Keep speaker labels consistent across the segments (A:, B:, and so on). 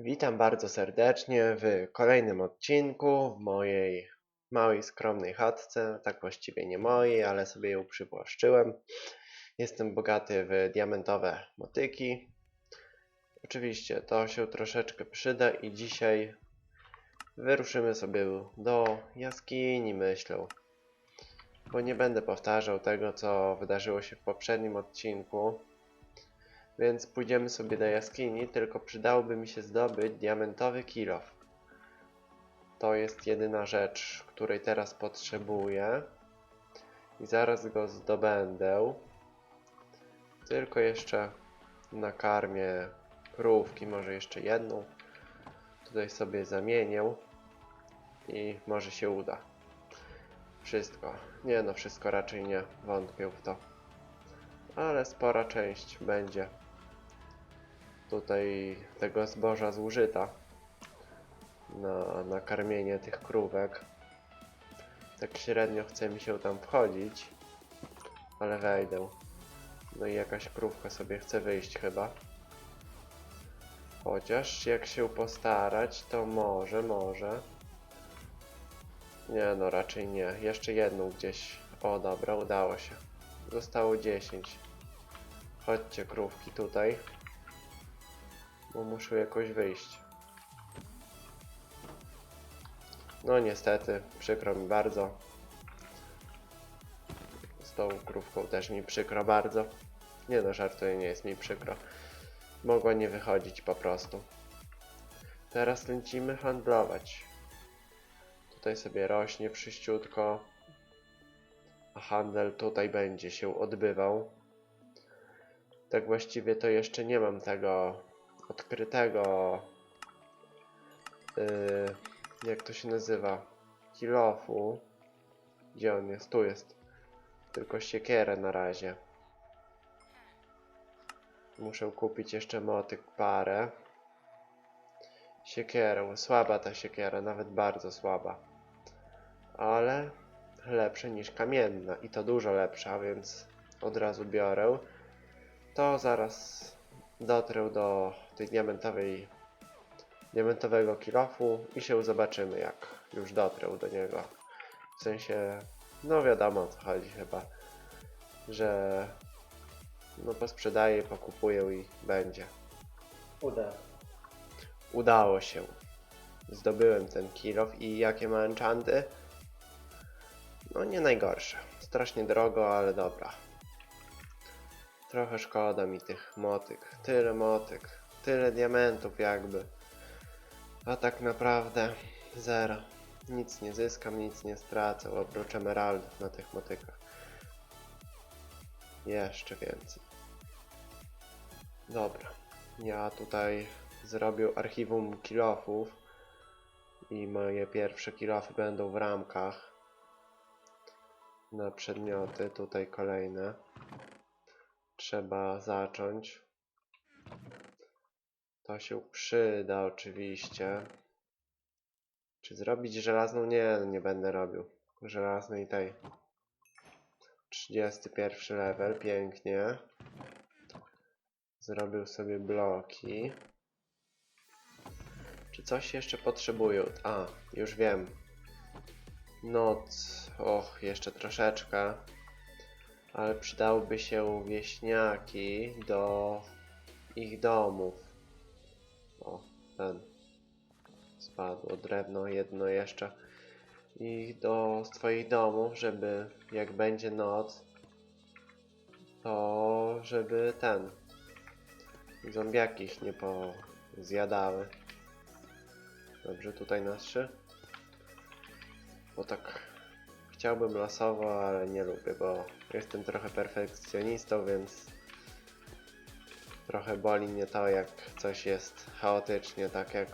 A: Witam bardzo serdecznie w kolejnym odcinku w mojej małej, skromnej chatce. Tak właściwie nie mojej, ale sobie ją przywłaszczyłem. Jestem bogaty w diamentowe motyki. Oczywiście to się troszeczkę przyda i dzisiaj wyruszymy sobie do jaskini, myślę. Bo nie będę powtarzał tego, co wydarzyło się w poprzednim odcinku. Więc pójdziemy sobie do jaskini, tylko przydałoby mi się zdobyć diamentowy kilof. To jest jedyna rzecz, której teraz potrzebuję. I zaraz go zdobędę. Tylko jeszcze nakarmię krówki, może jeszcze jedną. Tutaj sobie zamienię i może się uda. Wszystko. Nie no, wszystko raczej nie. Wątpię w to. Ale spora część będzie tutaj tego zboża zużyta na, na karmienie tych krówek. Tak średnio chce mi się tam wchodzić, ale wejdę. No i jakaś krówka sobie chce wyjść chyba. Chociaż jak się postarać, to może, może. Nie no, raczej nie. Jeszcze jedną gdzieś. O dobra, udało się. Zostało 10. Chodźcie krówki tutaj. Bo muszę jakoś wyjść. No niestety, przykro mi bardzo. Z tą krówką też mi przykro bardzo. Nie no, żartuję, nie jest mi przykro. Mogła nie wychodzić po prostu. Teraz lecimy handlować. Tutaj sobie rośnie wszyściutko. A handel tutaj będzie się odbywał. Tak właściwie to jeszcze nie mam tego odkrytego. Yy, jak to się nazywa? Kilofu. Gdzie on jest? Tu jest. Tylko siekierę na razie. Muszę kupić jeszcze motyk parę. Siekierę. Słaba ta siekiera, nawet bardzo słaba. Ale lepsze niż kamienna. I to dużo lepsza, więc od razu biorę. To zaraz dotrę do tej diamentowej diamentowego kilofu i się zobaczymy jak już dotrę do niego. W sensie, no wiadomo o co chodzi chyba, że no posprzedaję, pokupuję i będzie.
B: Uda.
A: Udało się. Zdobyłem ten kilof i jakie ma enchanty? No nie najgorsze. Strasznie drogo, ale dobra. Trochę szkoda mi tych motyk. Tyle motyk. Tyle diamentów jakby. A tak naprawdę zero. Nic nie zyskam, nic nie stracę. Oprócz emeraldów na tych motykach. Jeszcze więcej. Dobra. Ja tutaj zrobił archiwum kilofów i moje pierwsze kilofy będą w ramkach na przedmioty, tutaj kolejne trzeba zacząć to się przyda oczywiście czy zrobić żelazną? Nie, nie będę robił żelaznej tej 31 level, pięknie zrobił sobie bloki czy coś jeszcze potrzebują? A, już wiem. Noc. Och, jeszcze troszeczkę. Ale przydałyby się wieśniaki do ich domów. Ten. Spadło drewno, jedno jeszcze. Ich do swoich domów, żeby jak będzie noc, to żeby ten. Zombiaki ich nie pozjadały. Dobrze, tutaj na trzy. Bo tak chciałbym losowo, ale nie lubię, bo jestem trochę perfekcjonistą, więc trochę boli mnie to, jak coś jest chaotycznie, tak jak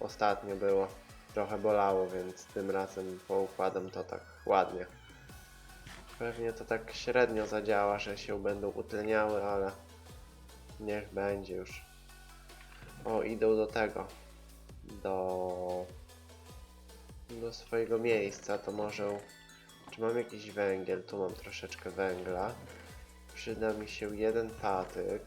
A: ostatnio było. Trochę bolało, więc tym razem poukładam to tak ładnie. Pewnie to tak średnio zadziała, że się będą utleniały, ale niech będzie już. O, idą do tego do, do swojego miejsca, to może... Czy mam jakiś węgiel? Tu mam troszeczkę węgla. Przyda mi się jeden patyk.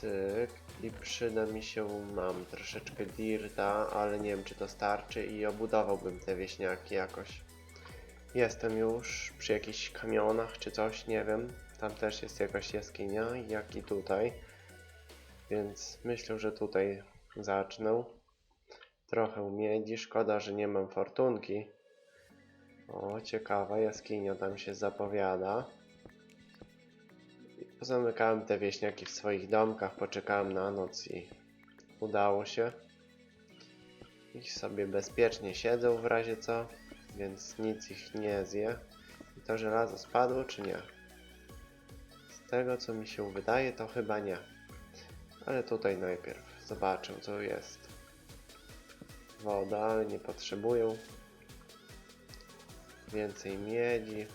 A: Cyk. I przyda mi się, mam troszeczkę dirta, ale nie wiem czy to starczy i obudowałbym te wieśniaki jakoś. Jestem już przy jakichś kamionach czy coś, nie wiem. Tam też jest jakaś jaskinia, jak i tutaj. Więc myślę, że tutaj zacznę. Trochę miedzi, szkoda, że nie mam fortunki. O, ciekawa jaskinia tam się zapowiada. Pozamykałem te wieśniaki w swoich domkach, poczekałem na noc i udało się. I sobie bezpiecznie siedzą w razie co, więc nic ich nie zje. I to żelazo spadło czy nie? Z tego co mi się wydaje to chyba nie. Ale tutaj najpierw zobaczę co jest. Woda, ale nie potrzebują. Więcej miedzi.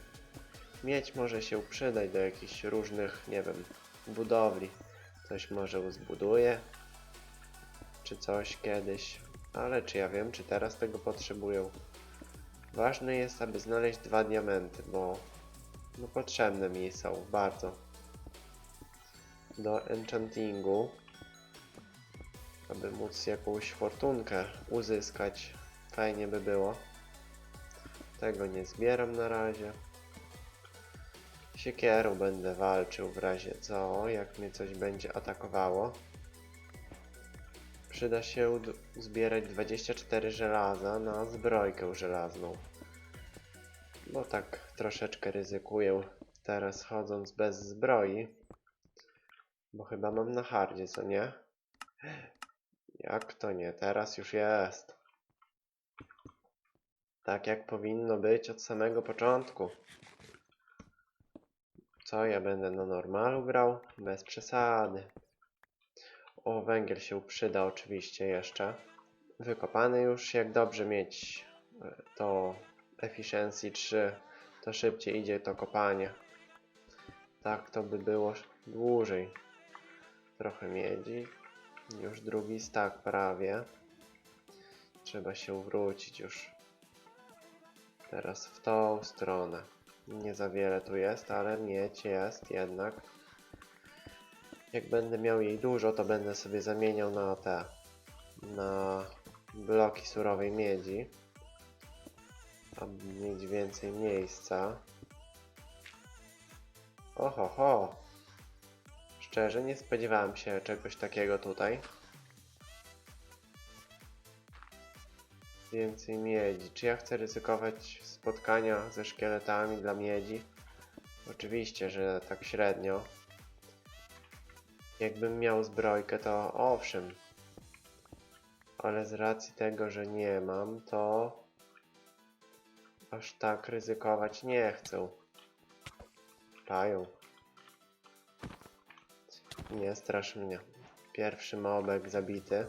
A: Miedź może się przydać do jakichś różnych, nie wiem, budowli. Coś może zbuduję, czy coś kiedyś, ale czy ja wiem, czy teraz tego potrzebują. Ważne jest, aby znaleźć dwa diamenty, bo no, potrzebne mi są bardzo. Do enchantingu, aby móc jakąś fortunkę uzyskać, fajnie by było. Tego nie zbieram na razie. Siekierą będę walczył w razie co, jak mnie coś będzie atakowało. Przyda się zbierać 24 żelaza na zbrojkę żelazną. Bo tak troszeczkę ryzykuję teraz chodząc bez zbroi. Bo chyba mam na hardzie, co nie? Jak to nie? Teraz już jest. Tak jak powinno być od samego początku. Co ja będę na normalu grał? Bez przesady. O, węgiel się przyda oczywiście jeszcze. Wykopany już, jak dobrze mieć e, to efficiency 3, to szybciej idzie to kopanie. Tak to by było dłużej. Trochę miedzi. Już drugi stak prawie. Trzeba się wrócić już. Teraz w tą stronę. Nie za wiele tu jest, ale miedź jest jednak. Jak będę miał jej dużo, to będę sobie zamieniał na te, na bloki surowej miedzi, aby mieć więcej miejsca. Oho, ho. Szczerze nie spodziewałem się czegoś takiego tutaj. Więcej miedzi. Czy ja chcę ryzykować spotkania ze szkieletami dla miedzi? Oczywiście, że tak średnio. Jakbym miał zbrojkę, to owszem. Ale z racji tego, że nie mam, to aż tak ryzykować nie chcę. Pają. Nie strasz mnie. Pierwszy mobek zabity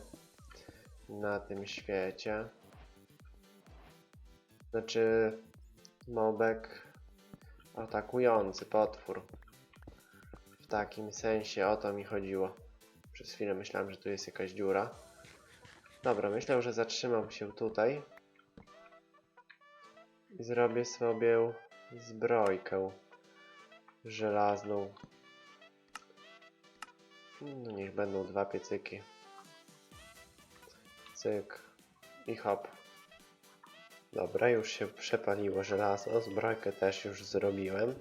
A: na tym świecie. Znaczy, mobek atakujący potwór. W takim sensie o to mi chodziło. Przez chwilę myślałem, że tu jest jakaś dziura. Dobra, myślę, że zatrzymam się tutaj. I zrobię sobie zbrojkę żelazną. No niech będą dwa piecyki. Cyk. I hop. Dobra, już się przepaliło żelazo. Zbrojkę też już zrobiłem.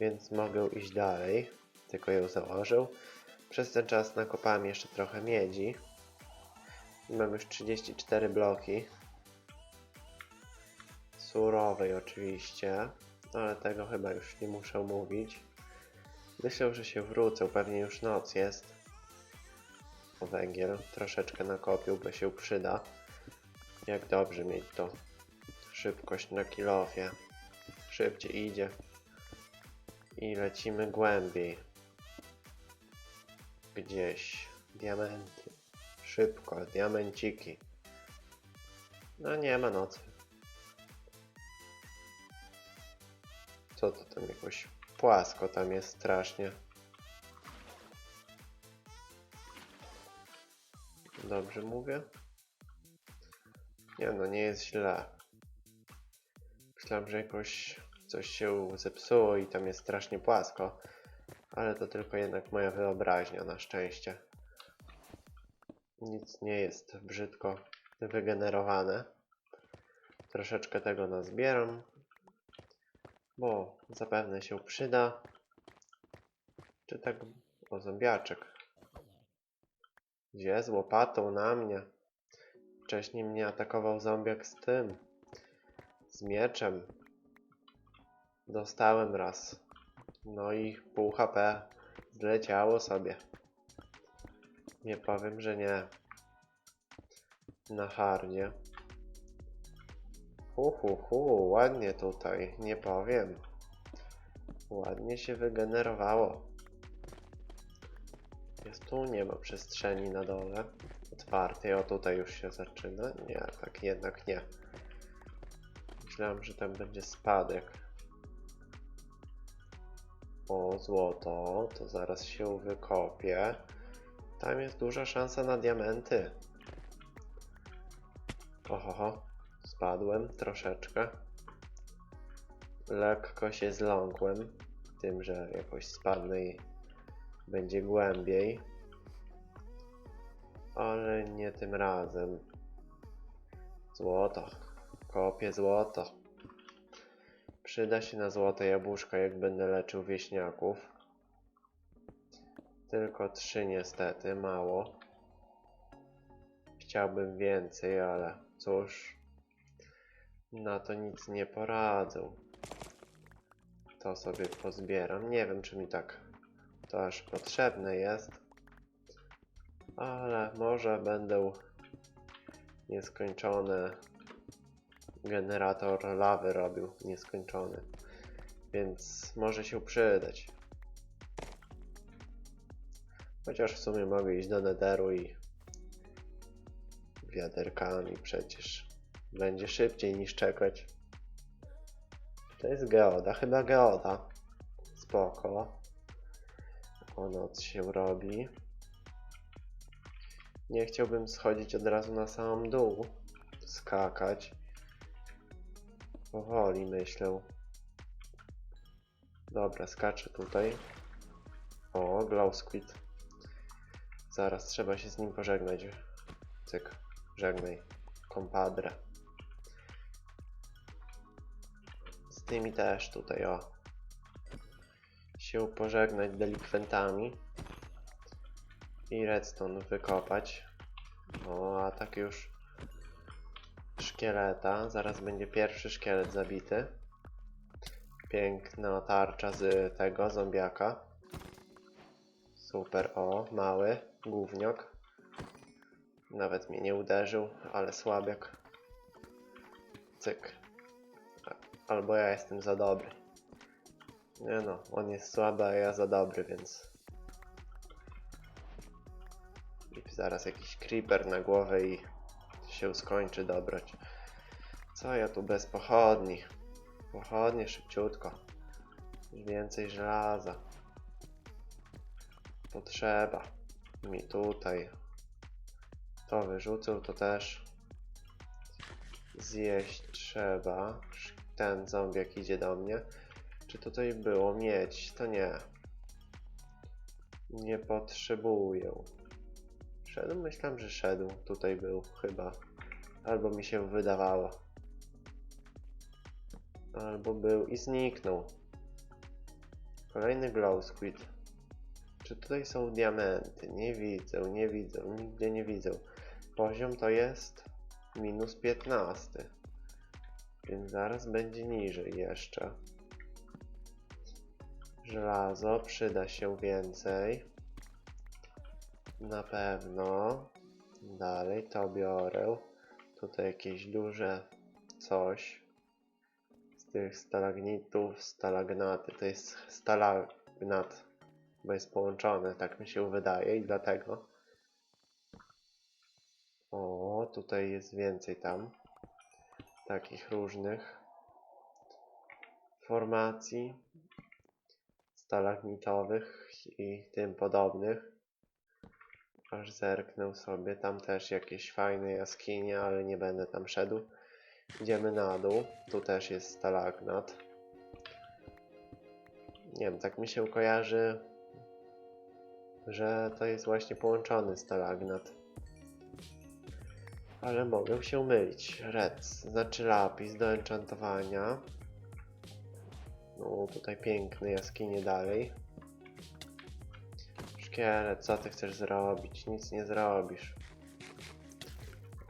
A: Więc mogę iść dalej. Tylko ją założę. Przez ten czas nakopałem jeszcze trochę miedzi. Mam już 34 bloki. Surowej oczywiście. Ale tego chyba już nie muszę mówić. Myślę, że się wrócę. Pewnie już noc jest. Węgiel. Troszeczkę nakopił, bo się przyda. Jak dobrze mieć to. Szybkość na kilofie. Szybciej idzie. I lecimy głębiej. Gdzieś. Diamenty. Szybko, diamenciki. No nie ma nocy. Co to tam jakoś płasko tam jest strasznie. Dobrze mówię? Nie no, nie jest źle. Myślałem, że jakoś coś się zepsuło i tam jest strasznie płasko. Ale to tylko jednak moja wyobraźnia, na szczęście. Nic nie jest brzydko wygenerowane. Troszeczkę tego nazbieram, bo zapewne się przyda. Czy tak... O, zombiaczek. Gdzie? Z łopatą na mnie. Wcześniej mnie atakował zombiak z tym. Z mieczem. Dostałem raz. No i pół HP zleciało sobie. Nie powiem, że nie. Na hardzie. Hu, hu, hu, ładnie tutaj, nie powiem. Ładnie się wygenerowało. Jest tu, nie ma przestrzeni na dole. Otwartej, o tutaj już się zaczyna. Nie, tak jednak nie. Myślałem, że tam będzie spadek. O, złoto, to zaraz się wykopię. Tam jest duża szansa na diamenty. Ohoho, spadłem troszeczkę. Lekko się zląkłem, tym, że jakoś spadnę i będzie głębiej. Ale nie tym razem. Złoto. Kopię złoto. Przyda się na złote jabłuszka, jak będę leczył wieśniaków. Tylko trzy niestety, mało. Chciałbym więcej, ale cóż, na to nic nie poradzę. To sobie pozbieram. Nie wiem, czy mi tak to aż potrzebne jest, ale może będę nieskończony generator lawy robił, nieskończony, więc może się przydać. Chociaż w sumie mogę iść do netheru i wiaderkami przecież będzie szybciej niż czekać. To jest geoda, chyba geoda. Spoko. O noc się robi. Nie chciałbym schodzić od razu na sam dół. Skakać. Powoli myślę. Dobra, skaczę tutaj. O, glow squid. Zaraz trzeba się z nim pożegnać. Cyk, żegnaj. Kompadre. Z tymi też tutaj, o. Się pożegnać delikwentami. I redstone wykopać. O, a tak już szkieleta. Zaraz będzie pierwszy szkielet zabity. Piękna tarcza z tego zombiaka. Super, o, mały gówniok. Nawet mnie nie uderzył, ale słabiak. Cyk. Albo ja jestem za dobry. Nie no, on jest słaby, a ja za dobry, więc... zaraz jakiś creeper na głowę i się skończy dobroć. Co ja tu bez pochodni? Pochodnie szybciutko. Więcej żelaza. Potrzeba mi tutaj. To wyrzucę, to też. Zjeść trzeba. Ten zombiak idzie do mnie. Czy tutaj było mieć? To nie. Nie potrzebuję. Szedł? Myślałem, że szedł. Tutaj był chyba. Albo mi się wydawało. Albo był i zniknął. Kolejny glow squid. Czy tutaj są diamenty? Nie widzę, nie widzę, nigdzie nie widzę. Poziom to jest minus 15. Więc zaraz będzie niżej jeszcze. Żelazo przyda się więcej. Na pewno. Dalej to biorę. Tutaj jakieś duże coś. Z tych stalagnitów, stalagnaty. To jest stalagnat, bo jest połączone, tak mi się wydaje i dlatego. O, tutaj jest więcej tam. Takich różnych formacji stalagnitowych i tym podobnych. Aż zerknę sobie, tam też jakieś fajne jaskinie, ale nie będę tam szedł. Idziemy na dół, tu też jest stalagnat. Nie wiem, tak mi się kojarzy, że to jest właśnie połączony stalagnat. Ale mogę się mylić. Red znaczy lapis do enchantowania. No tutaj piękne jaskinie dalej. Szkielet, co ty chcesz zrobić? Nic nie zrobisz.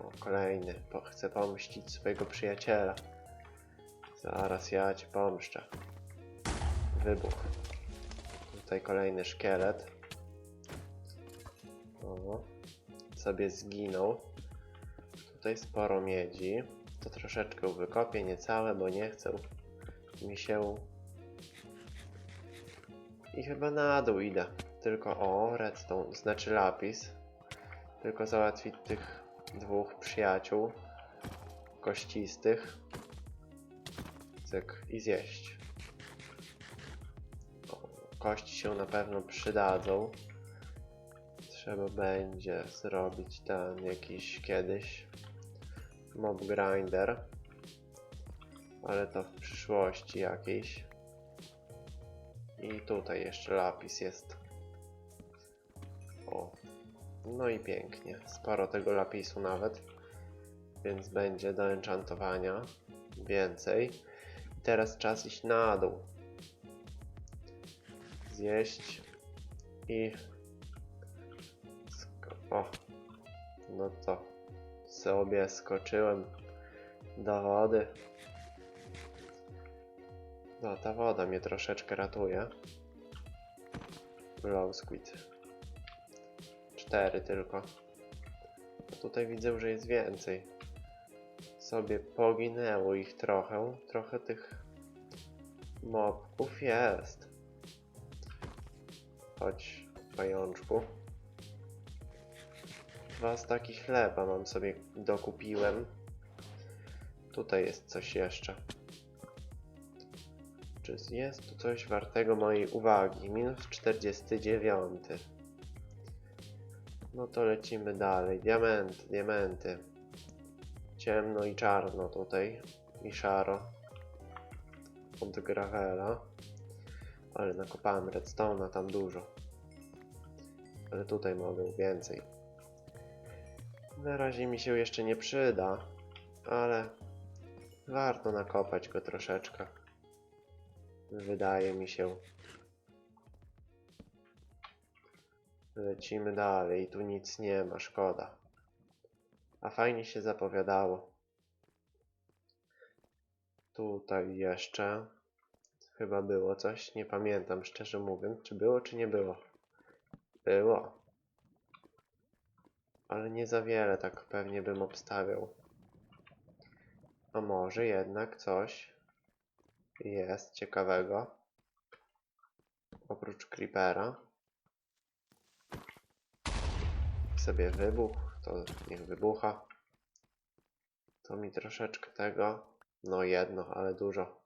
A: O, kolejny. Po, chcę pomścić swojego przyjaciela. Zaraz ja cię pomszczę. Wybuch. Tutaj kolejny szkielet. O, sobie zginął. Tutaj sporo miedzi. To troszeczkę wykopię, niecałe, bo nie chcę mi się... I chyba na dół idę. Tylko o, redstone, znaczy lapis. Tylko załatwić tych dwóch przyjaciół kościstych. Cyk i zjeść. Kości się na pewno przydadzą. Trzeba będzie zrobić ten jakiś kiedyś mob grinder. Ale to w przyszłości jakiejś. I tutaj jeszcze lapis jest. O. No i pięknie. Sporo tego lapisu nawet. Więc będzie do enchantowania więcej. I teraz czas iść na dół. Zjeść i o, no to sobie skoczyłem do wody. No, ta woda mnie troszeczkę ratuje. Glow squid. Cztery tylko. Tutaj widzę, że jest więcej. Sobie poginęło ich trochę. Trochę tych mobków jest. Chodź, pajączku. Dwa staki chleba mam sobie dokupiłem. Tutaj jest coś jeszcze. Czy jest tu coś wartego mojej uwagi? Minus 49. No to lecimy dalej. Diamenty, diamenty. Ciemno i czarno tutaj. I szaro. Od gravela. Ale nakopałem redstone'a tam dużo. Ale tutaj mogę więcej. Na razie mi się jeszcze nie przyda, ale warto nakopać go troszeczkę. Wydaje mi się. Lecimy dalej, tu nic nie ma, szkoda. A fajnie się zapowiadało. Tutaj jeszcze chyba było coś, nie pamiętam szczerze mówiąc, czy było, czy nie było. Było. Ale nie za wiele, tak pewnie bym obstawiał. A może jednak coś jest ciekawego. Oprócz creepera. Sobie wybuch, to niech wybucha. To mi troszeczkę tego. No jedno, ale dużo.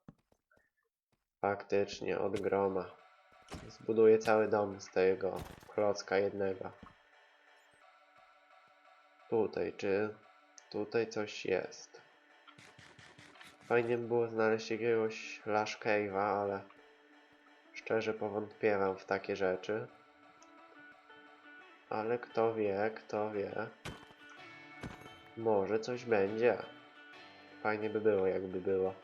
A: Faktycznie, od groma. Zbuduję cały dom z tego klocka jednego. Tutaj, czy tutaj coś jest? Fajnie by było znaleźć jakiegoś Lash Cave'a, ale szczerze powątpiewam w takie rzeczy. Ale kto wie, kto wie. Może coś będzie. Fajnie by było, jakby było.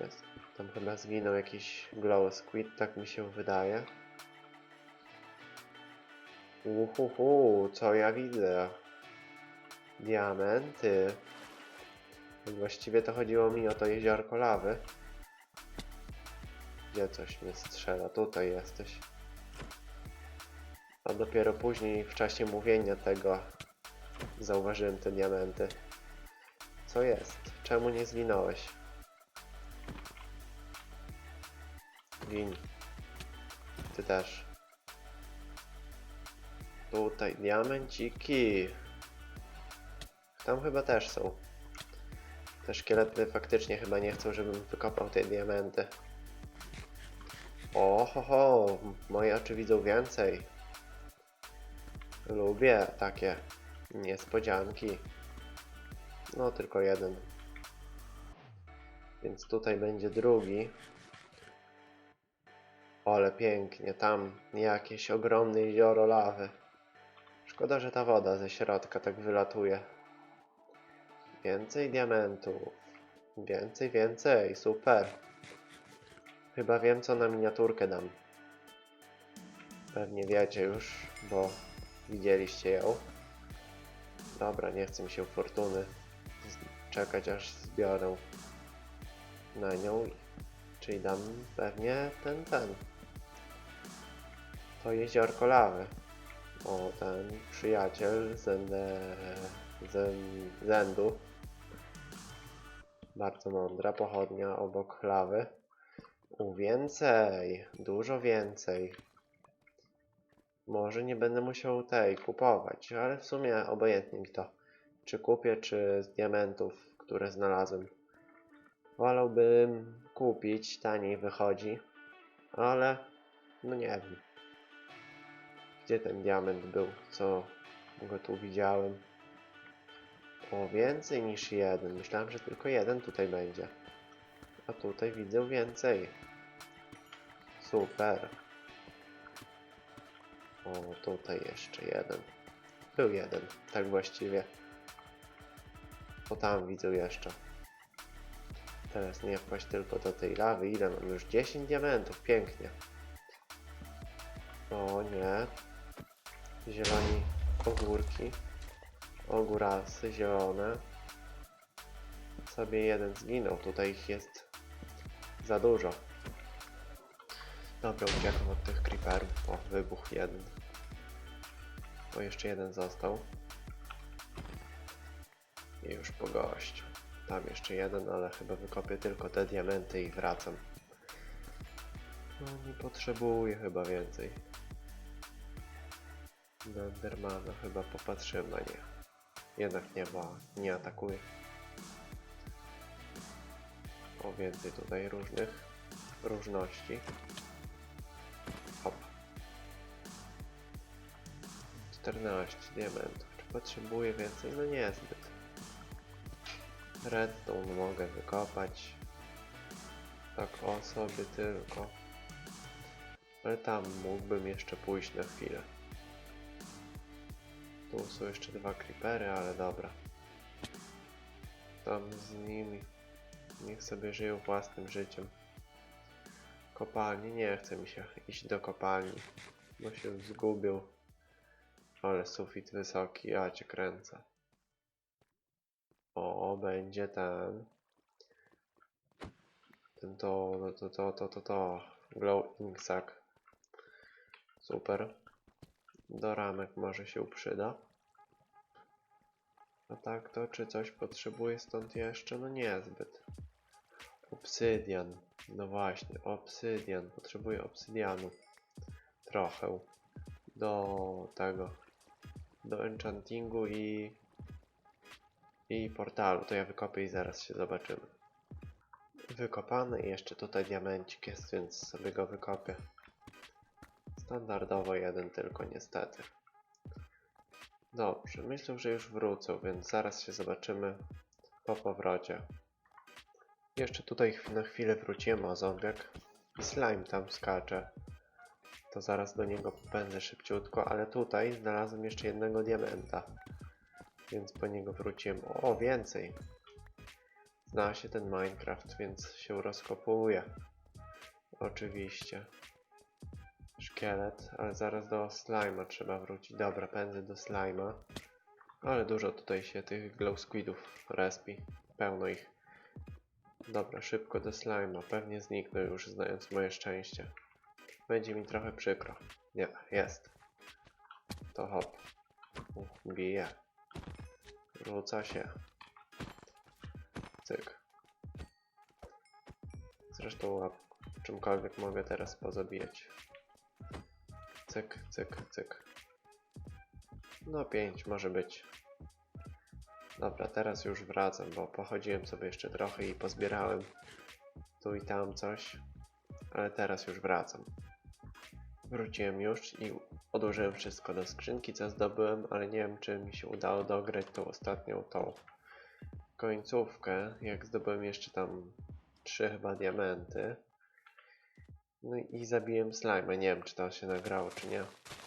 A: Jest. Tam chyba zginął jakiś glow squid, tak mi się wydaje. Uhuhu, co ja widzę? Diamenty. Właściwie to chodziło mi o to jeziorko lawy. Gdzie coś mnie strzela? Tutaj jesteś. A dopiero później, w czasie mówienia tego, zauważyłem te diamenty. Co jest? Czemu nie zginąłeś? Gin. Ty też. Tutaj diamenciki. Tam chyba też są. Te szkielety faktycznie chyba nie chcą, żebym wykopał te diamenty. O, ho, ho, moje oczy widzą więcej. Lubię takie niespodzianki. No, tylko jeden. Więc tutaj będzie drugi. O, ale pięknie, tam jakieś ogromne jezioro lawy. Szkoda, że ta woda ze środka tak wylatuje. Więcej diamentów. Więcej, więcej. Super. Chyba wiem, co na miniaturkę dam. Pewnie wiecie już, bo widzieliście ją. Dobra, nie chcę mi się fortuny czekać, aż zbiorę na nią. Czyli dam pewnie ten, ten. To jeziorko lawy. O, ten przyjaciel Zende, Zen, Zendu. Bardzo mądra pochodnia obok lawy. U więcej, dużo więcej. Może nie będę musiał tej kupować, ale w sumie obojętnie mi to. Czy kupię, czy z diamentów, które znalazłem. Wolałbym kupić, taniej wychodzi, ale no nie wiem. Gdzie ten diament był, co go tu widziałem? O, więcej niż jeden. Myślałem, że tylko jeden tutaj będzie. A tutaj widzę więcej. Super. O, tutaj jeszcze jeden. Był jeden, tak właściwie. O, tam widzę jeszcze. Teraz nie wpaść tylko do tej lawy. Ile mam? Już 10 diamentów. Pięknie. O nie. Zieloni ogórki. Ogórasy zielone. Sobie jeden zginął. Tutaj ich jest za dużo. Dobra, uciekam od tych creeperów. O, wybuch jeden. O, jeszcze jeden został. I już po gościu. Tam jeszcze jeden, ale chyba wykopię tylko te diamenty i wracam. No, nie potrzebuję chyba więcej. Endermana chyba popatrzyłem na nie. Jednak nie, bo nie atakuje. O, więcej tutaj różnych różności. 14 diamentów. Czy potrzebuję więcej? No niezbyt. Redstone mogę wykopać. Tak o sobie tylko. Ale tam mógłbym jeszcze pójść na chwilę. Tu są jeszcze dwa creepery, ale dobra. Tam z nimi. Niech sobie żyją własnym życiem. Kopalni? Nie chce mi się iść do kopalni. Bo się zgubił. Ale sufit wysoki, ja cię kręcę. O, będzie ten. Ten to, to, to, to, to, to. Glow Inksack. Super. Do ramek może się przyda. A tak to, czy coś potrzebuję stąd jeszcze? No niezbyt. Obsydian. No właśnie, obsydian. Potrzebuję obsydianu. Trochę. Do tego. Do enchantingu i... I portalu. To ja wykopię i zaraz się zobaczymy. Wykopany i jeszcze tutaj diamencik jest, więc sobie go wykopię. Standardowo jeden tylko niestety. Dobrze, myślę, że już wrócę, więc zaraz się zobaczymy po powrocie. Jeszcze tutaj na chwilę wróciłem o zombiak i slime tam skacze. To zaraz do niego popędzę szybciutko, ale tutaj znalazłem jeszcze jednego diamenta. Więc po niego wróciłem. O, więcej! Zna się ten Minecraft, więc się rozkopuje. Oczywiście. Szkielet, ale zaraz do slima trzeba wrócić. Dobra, pędzę do slima. Ale dużo tutaj się tych glow squidów respi. Pełno ich. Dobra, szybko do slima. Pewnie zniknę już, znając moje szczęście. Będzie mi trochę przykro. Nie, jest. To hop. Bije. Rzuca się. Cyk. Zresztą łap. Czymkolwiek mogę teraz pozabijać. Cyk, cyk, cyk. No pięć może być. Dobra, teraz już wracam, bo pochodziłem sobie jeszcze trochę i pozbierałem tu i tam coś. Ale teraz już wracam. Wróciłem już i odłożyłem wszystko do skrzynki, co zdobyłem, ale nie wiem, czy mi się udało dograć tą ostatnią, tą końcówkę, jak zdobyłem jeszcze tam trzy chyba diamenty. No i zabiłem slime. Nie wiem, czy to się nagrało, czy nie.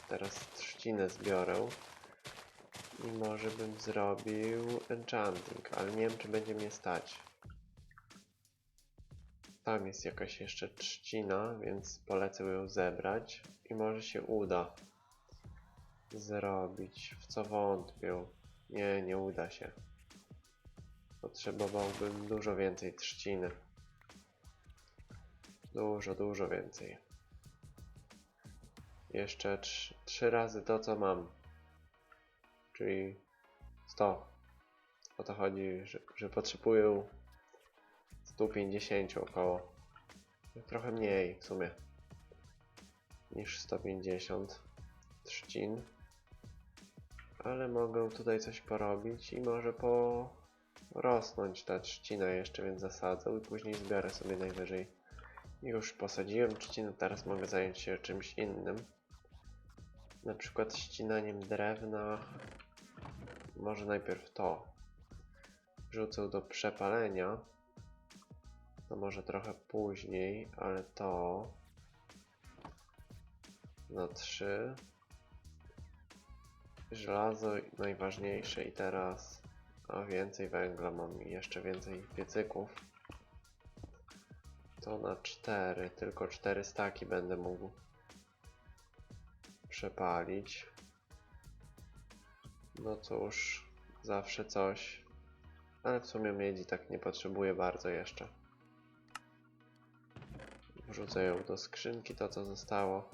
A: Teraz trzcinę zbiorę. I może bym zrobił enchanting, ale nie wiem czy będzie mnie stać. Tam jest jakaś jeszcze trzcina, więc polecę ją zebrać i może się uda zrobić, w co wątpię. Nie, nie uda się. Potrzebowałbym dużo więcej trzciny. Dużo, dużo więcej. Jeszcze trz- trzy razy to, co mam. Czyli 100. O to chodzi, że, że potrzebuję 150 około. Trochę mniej w sumie niż 150 trzcin. Ale mogę tutaj coś porobić i może porosnąć ta trzcina jeszcze, więc zasadzę i później zbiorę sobie najwyżej. Już posadziłem trzcinę, teraz mogę zająć się czymś innym. Na przykład ścinaniem drewna. Może najpierw to. Wrzucę do przepalenia. To może trochę później, ale to na 3. Żelazo najważniejsze i teraz a więcej węgla mam i jeszcze więcej piecyków. To na 4, tylko 4 staki będę mógł przepalić. No cóż, zawsze coś. Ale w sumie miedzi tak nie potrzebuję bardzo jeszcze. Wrzucę ją do skrzynki, to co zostało.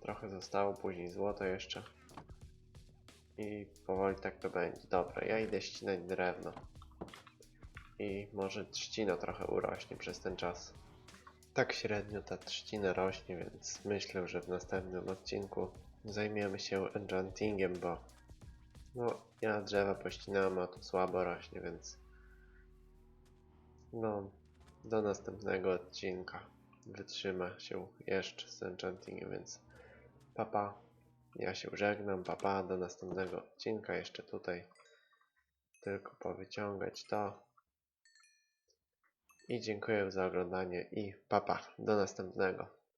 A: Trochę zostało, później złoto jeszcze. I powoli tak to będzie. Dobra, ja idę ścinać drewno. I może trzcina trochę urośnie przez ten czas. Tak średnio ta trzcina rośnie, więc myślę, że w następnym odcinku zajmiemy się enchantingiem, bo no, ja drzewa pościnałem, a tu słabo rośnie, więc no, do następnego odcinka wytrzyma się jeszcze z enchantingiem, więc papa, ja się żegnam, papa, do następnego odcinka, jeszcze tutaj tylko powyciągać to i dziękuję za oglądanie i papa, do następnego.